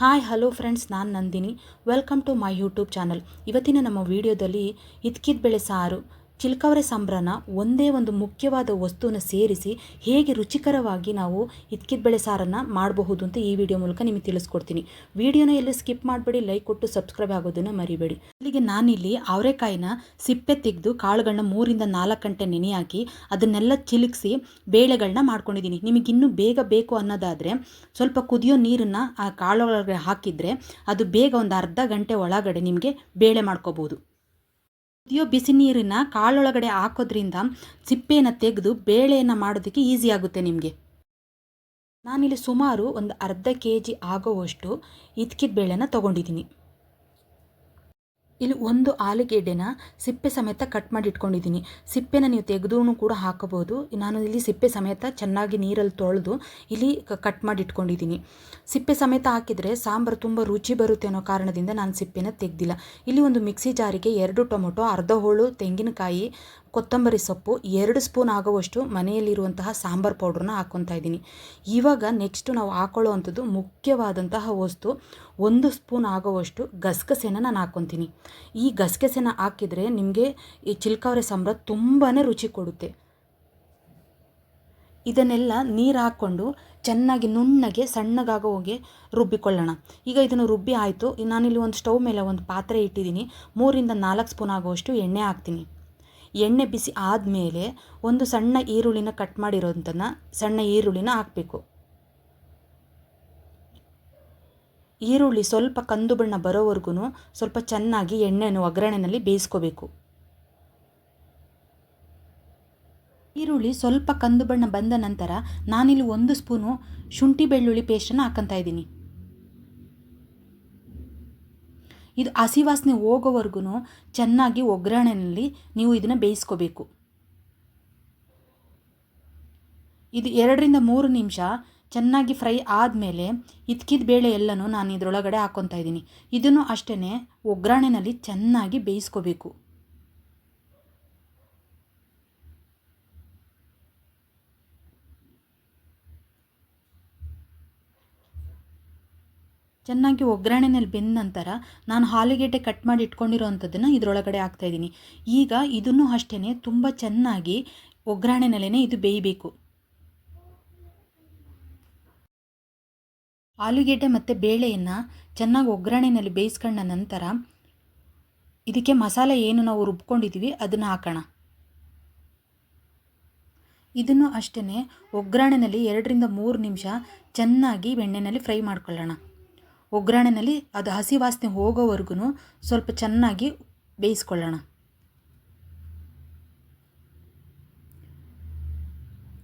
Hi hello friends ನಾನು Nandini. Welcome to my YouTube channel ಇವತ್ತಿನ ನಮ್ಮ ವಿಡಿಯೋದಲ್ಲಿ ಇದ್ಕಿದ ಬೆಳೆ ಸಾರು. ಚಿಲ್ಕವರೆ ಸಂಬ್ರನ ಒಂದೇ ಒಂದು ಮುಖ್ಯವಾದ ವಸ್ತುವನ್ನು ಸೇರಿಸಿ ಹೇಗೆ ರುಚಿಕರವಾಗಿ ನಾವು ಇದ್ಕಿದ ಬೆಳೆ ಸಾರನ್ನು ಮಾಡಬಹುದು ಅಂತ ಈ ವಿಡಿಯೋ ಮೂಲಕ ನಿಮಗೆ ತಿಳಿಸ್ಕೊಡ್ತೀನಿ. ವಿಡಿಯೋನ ಎಲ್ಲ ಸ್ಕಿಪ್ ಮಾಡಬೇಡಿ, ಲೈಕ್ ಕೊಟ್ಟು ಸಬ್ಸ್ಕ್ರೈಬ್ ಆಗೋದನ್ನು ಮರಿಬೇಡಿ. ಇಲ್ಲಿಗೆ ನಾನಿಲ್ಲಿ ಅವರೆಕಾಯಿನ ಸಿಪ್ಪೆ ತೆಗೆದು ಕಾಳುಗಳನ್ನ ಮೂರಿಂದ ನಾಲ್ಕು ಗಂಟೆ ನೆನೆ ಹಾಕಿ ಅದನ್ನೆಲ್ಲ ಚಿಲುಕಿಸಿ ಬೇಳೆಗಳನ್ನ ಮಾಡ್ಕೊಂಡಿದ್ದೀನಿ. ನಿಮಗೆ ಇನ್ನೂ ಬೇಗ ಬೇಕು ಅನ್ನೋದಾದರೆ ಸ್ವಲ್ಪ ಕುದಿಯೋ ನೀರನ್ನು ಆ ಕಾಳುಗಳಿಗೆ ಹಾಕಿದರೆ ಅದು ಬೇಗ ಒಂದು ಅರ್ಧ ಗಂಟೆ ಒಳಗಡೆ ನಿಮಗೆ ಬೇಳೆ ಮಾಡ್ಕೋಬೋದು. ಕುದಿಯೋ ಬಿಸಿ ನೀರನ್ನು ಕಾಳೊಳಗಡೆ ಹಾಕೋದ್ರಿಂದ ಸಿಪ್ಪೆಯನ್ನು ತೆಗೆದು ಬೇಳೆಯನ್ನು ಮಾಡೋದಕ್ಕೆ ಈಸಿ ಆಗುತ್ತೆ ನಿಮಗೆ. ನಾನಿಲ್ಲಿ ಸುಮಾರು ಒಂದು ಅರ್ಧ ಕೆ ಜಿ ಆಗೋವಷ್ಟು ಇದ್ಕಿದ ಬೇಳೆನ ತೊಗೊಂಡಿದ್ದೀನಿ. ಇಲ್ಲಿ ಒಂದು ಆಲೂಗೆಡ್ಡೆನ ಸಿಪ್ಪೆ ಸಮೇತ ಕಟ್ ಮಾಡಿ ಇಟ್ಕೊಂಡಿದ್ದೀನಿ. ಸಿಪ್ಪೆನ ನೀವು ತೆಗೆದೂ ಕೂಡ ಹಾಕಬಹುದು. ನಾನು ಇಲ್ಲಿ ಸಿಪ್ಪೆ ಸಮೇತ ಚೆನ್ನಾಗಿ ನೀರಲ್ಲಿ ತೊಳೆದು ಇಲ್ಲಿ ಕಟ್ ಮಾಡಿ ಇಟ್ಕೊಂಡಿದ್ದೀನಿ. ಸಿಪ್ಪೆ ಸಮೇತ ಹಾಕಿದರೆ ಸಾಂಬಾರು ತುಂಬ ರುಚಿ ಬರುತ್ತೆ ಅನ್ನೋ ಕಾರಣದಿಂದ ನಾನು ಸಿಪ್ಪೆನ ತೆಗೆದಿಲ್ಲ. ಇಲ್ಲಿ ಒಂದು ಮಿಕ್ಸಿ ಜಾರಿಗೆ ಎರಡು ಟೊಮೊಟೊ, ಅರ್ಧ ಹೋಳು ತೆಂಗಿನಕಾಯಿ ಕೊತ್ತಂಬರಿ ಸೊಪ್ಪು ಎರಡು ಸ್ಪೂನ್ ಆಗುವಷ್ಟು ಮನೆಯಲ್ಲಿರುವಂತಹ ಸಾಂಬಾರು ಪೌಡ್ರನ್ನ ಹಾಕ್ಕೊತಾ ಇದ್ದೀನಿ. ಇವಾಗ ನೆಕ್ಸ್ಟು ನಾವು ಹಾಕೊಳ್ಳೋ ಅಂಥದ್ದು ಮುಖ್ಯವಾದಂತಹ ವಸ್ತು ಒಂದು ಸ್ಪೂನ್ ಆಗುವಷ್ಟು ಗಸಗಸೆನ ನಾನು ಹಾಕ್ಕೊತೀನಿ ಈ ಗಸಗಸೆನ ಹಾಕಿದರೆ ನಿಮಗೆ ಈ ಚಿಲ್ಕಾವರೆ ಸಾಂಬಾರು ತುಂಬಾ ರುಚಿ ಕೊಡುತ್ತೆ. ಇದನ್ನೆಲ್ಲ ನೀರು ಹಾಕ್ಕೊಂಡು ಚೆನ್ನಾಗಿ ನುಣ್ಣಗೆ ಸಣ್ಣಗಾಗೋ ಹೋಗಿ ರುಬ್ಬಿಕೊಳ್ಳೋಣ. ಈಗ ಇದನ್ನು ರುಬ್ಬಿ ಆಯಿತು. ನಾನಿಲ್ಲಿ ಒಂದು ಸ್ಟವ್ ಮೇಲೆ ಒಂದು ಪಾತ್ರೆ ಇಟ್ಟಿದ್ದೀನಿ. ಮೂರಿಂದ ನಾಲ್ಕು ಸ್ಪೂನ್ ಆಗುವಷ್ಟು ಎಣ್ಣೆ ಹಾಕ್ತೀನಿ. ಎಣ್ಣೆ ಬಿಸಿ ಆದಮೇಲೆ ಒಂದು ಸಣ್ಣ ಈರುಳ್ಳಿನ ಕಟ್ ಮಾಡಿರೋಂಥನ್ನ ಸಣ್ಣ ಈರುಳ್ಳಿನ ಹಾಕಬೇಕು. ಈರುಳ್ಳಿ ಸ್ವಲ್ಪ ಕಂದು ಬಣ್ಣ ಬರೋವರೆಗೂ ಸ್ವಲ್ಪ ಚೆನ್ನಾಗಿ ಎಣ್ಣೆಯನ್ನು ಒಗ್ಗರಣೆಯಲ್ಲಿ ಬೇಯಿಸ್ಕೋಬೇಕು. ಈರುಳ್ಳಿ ಸ್ವಲ್ಪ ಕಂದು ಬಣ್ಣ ಬಂದ ನಂತರ ನಾನಿಲ್ಲಿ ಒಂದು ಸ್ಪೂನು ಶುಂಠಿ ಬೆಳ್ಳುಳ್ಳಿ ಪೇಸ್ಟನ್ನು ಹಾಕಂತ ಇದ್ದೀನಿ. ಇದು ಹಸಿ ವಾಸನೆ ಹೋಗೋವರೆಗೂ ಚೆನ್ನಾಗಿ ಒಗ್ಗರಣೆಯಲ್ಲಿ ನೀವು ಇದನ್ನು ಬೇಯಿಸ್ಕೋಬೇಕು. ಇದು ಎರಡರಿಂದ ಮೂರು ನಿಮಿಷ ಚೆನ್ನಾಗಿ ಫ್ರೈ ಆದಮೇಲೆ ಇದ್ಕಿದ ಬೇಳೆ ಎಲ್ಲನೂ ನಾನು ಇದರೊಳಗಡೆ ಹಾಕ್ಕೊತಾ ಇದ್ದೀನಿ. ಇದನ್ನು ಅಷ್ಟೇ ಒಗ್ಗರಣೆನಲ್ಲಿ ಚೆನ್ನಾಗಿ ಬೇಯಿಸ್ಕೋಬೇಕು. ಚೆನ್ನಾಗಿ ಒಗ್ಗರಣೆನಲ್ಲಿ ಬೆಂದ ನಂತರ ನಾನು ಆಲೂಗೆಡ್ಡೆ ಕಟ್ ಮಾಡಿ ಇಟ್ಕೊಂಡಿರೋವಂಥದ್ದನ್ನು ಇದರೊಳಗಡೆ ಹಾಕ್ತಾಯಿದ್ದೀನಿ ಈಗ ಇದನ್ನು ಅಷ್ಟೇ ತುಂಬ ಚೆನ್ನಾಗಿ ಒಗ್ಗರಣೆನಲ್ಲೇ ಇದು ಬೇಯಬೇಕು. ಆಲೂಗೆಡ್ಡೆ ಮತ್ತು ಬೇಳೆಯನ್ನು ಚೆನ್ನಾಗಿ ಒಗ್ಗರಣೆನಲ್ಲಿ ಬೇಯಿಸ್ಕೊಂಡ ನಂತರ ಇದಕ್ಕೆ ಮಸಾಲೆ ಏನು ನಾವು ರುಬ್ಕೊಂಡಿದ್ದೀವಿ ಅದನ್ನು ಹಾಕೋಣ. ಇದನ್ನು ಅಷ್ಟೇ ಒಗ್ಗರಣೆಯಲ್ಲಿ ಎರಡರಿಂದ ಮೂರು ನಿಮಿಷ ಚೆನ್ನಾಗಿ ಬೆಣ್ಣೆಯಲ್ಲಿ ಫ್ರೈ ಮಾಡ್ಕೊಳ್ಳೋಣ. ಒಗ್ಗರಣೆನಲ್ಲಿ ಅದು ಹಸಿ ವಾಸನೆ ಹೋಗೋವರೆಗೂ ಸ್ವಲ್ಪ ಚೆನ್ನಾಗಿ ಬೇಯಿಸ್ಕೊಳ್ಳೋಣ.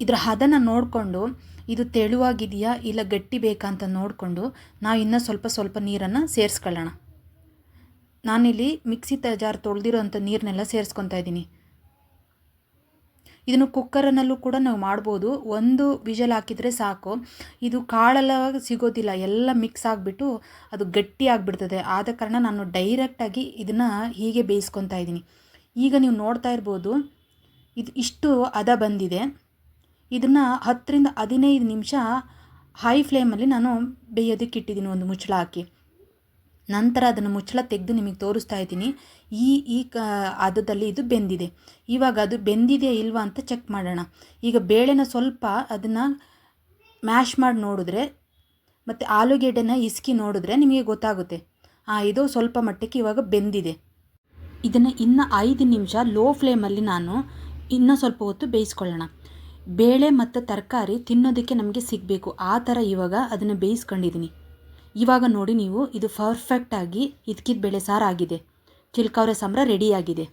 ಇದರ ಹದನ ನೋಡಿಕೊಂಡು, ಇದು ತೆಳುವಾಗಿದೆಯಾ ಇಲ್ಲ ಗಟ್ಟಿ ಬೇಕಾ ಅಂತ ನೋಡಿಕೊಂಡು ನಾವು ಇನ್ನೂ ಸ್ವಲ್ಪ ಸ್ವಲ್ಪ ನೀರನ್ನು ಸೇರಿಸ್ಕೊಳ್ಳೋಣ. ನಾನಿಲ್ಲಿ ಮಿಕ್ಸಿ ಜಾರ್ ತೊಳೆದಿರೋ ಅಂಥ ನೀರನ್ನೆಲ್ಲ ಸೇರಿಸ್ಕೊತಾ ಇದ್ದೀನಿ ಇದನ್ನು ಕುಕ್ಕರನಲ್ಲೂ ಕೂಡ ನಾವು ಮಾಡ್ಬೋದು. ಒಂದು ವಿಜಲ್ ಹಾಕಿದರೆ ಸಾಕು. ಇದು ಕಾಳೆಲ್ಲ ಸಿಗೋದಿಲ್ಲ. ಎಲ್ಲ ಮಿಕ್ಸ್ ಆಗಿಬಿಟ್ಟು ಅದು ಗಟ್ಟಿ ಆಗಿಬಿಡ್ತದೆ. ಆದ ಕಾರಣ ನಾನು ಡೈರೆಕ್ಟಾಗಿ ಇದನ್ನು ಹೀಗೆ ಬೇಯಿಸ್ಕೊತಾ ಇದ್ದೀನಿ. ಈಗ ನೀವು ನೋಡ್ತಾ ಇರ್ಬೋದು, ಇದು ಇಷ್ಟು ಹದ ಬಂದಿದೆ. ಇದನ್ನು ಹತ್ತರಿಂದ ಹದಿನೈದು ನಿಮಿಷ ಹೈ ಫ್ಲೇಮಲ್ಲಿ ನಾನು ಬೇಯೋದಕ್ಕೆ ಇಟ್ಟಿದ್ದೀನಿ. ಒಂದು ಮುಚ್ಚಳ ಹಾಕಿ. ನಂತರ ಅದನ್ನು ಮುಚ್ಚಳ ತೆಗೆದು ನಿಮಗೆ ತೋರಿಸ್ತಾ ಇದ್ದೀನಿ. ಈ ಈ ಕ ಹದದಲ್ಲಿ ಇದು ಬೆಂದಿದೆ. ಇವಾಗ ಅದು ಬೆಂದಿದೆಯಾ ಇಲ್ವಾ ಅಂತ ಚೆಕ್ ಮಾಡೋಣ. ಈಗ ಬೇಳೆನ ಸ್ವಲ್ಪ ಅದನ್ನು ಮ್ಯಾಶ್ ಮಾಡಿ ನೋಡಿದ್ರೆ, ಮತ್ತು ಆಲೂಗೆಡ್ಡೆನ ಇಸ್ಕಿ ನೋಡಿದ್ರೆ ನಿಮಗೆ ಗೊತ್ತಾಗುತ್ತೆ. ಆ, ಇದು ಸ್ವಲ್ಪ ಮಟ್ಟಕ್ಕೆ ಇವಾಗ ಬೆಂದಿದೆ. ಇದನ್ನು ಇನ್ನು ಐದು ನಿಮಿಷ ಲೋ ಫ್ಲೇಮಲ್ಲಿ ನಾನು ಇನ್ನೂ ಸ್ವಲ್ಪ ಹೊತ್ತು ಬೇಯಿಸ್ಕೊಳ್ಳೋಣ. ಬೇಳೆ ಮತ್ತು ತರಕಾರಿ ತಿನ್ನೋದಕ್ಕೆ ನಮಗೆ ಸಿಗಬೇಕು. ಆ ಥರ ಇವಾಗ ಅದನ್ನು ಬೇಯಿಸ್ಕೊಂಡಿದ್ದೀನಿ. ಇವಾಗ ನೋಡಿ ನೀವು, ಇದು ಪರ್ಫೆಕ್ಟಾಗಿ ಇದ್ಕಿದ ಬೇಳೆ ಸಾರು ಆಗಿದೆ. ಚಿಲ್ಕವ್ರೆ ಸಂಬ್ರ ರೆಡಿಯಾಗಿದೆ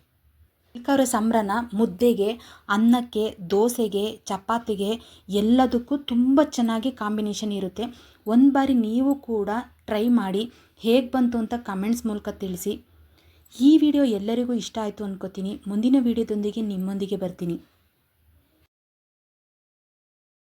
ಚಿಲ್ಕವ್ರೆ ಸಂಬ್ರನ ಮುದ್ದೆಗೆ, ಅನ್ನಕ್ಕೆ, ದೋಸೆಗೆ, ಚಪಾತಿಗೆ ಎಲ್ಲದಕ್ಕೂ ತುಂಬ ಚೆನ್ನಾಗಿ ಕಾಂಬಿನೇಷನ್ ಇರುತ್ತೆ. ಒಂದು ಬಾರಿ ನೀವು ಕೂಡ ಟ್ರೈ ಮಾಡಿ ಹೇಗೆ ಬಂತು ಅಂತ ಕಮೆಂಟ್ಸ್ ಮೂಲಕ ತಿಳಿಸಿ. ಈ ವಿಡಿಯೋ ಎಲ್ಲರಿಗೂ ಇಷ್ಟ ಆಯಿತು ಅಂದ್ಕೋತೀನಿ ಮುಂದಿನ ವಿಡಿಯೋದೊಂದಿಗೆ ನಿಮ್ಮೊಂದಿಗೆ ಬರ್ತೀನಿ.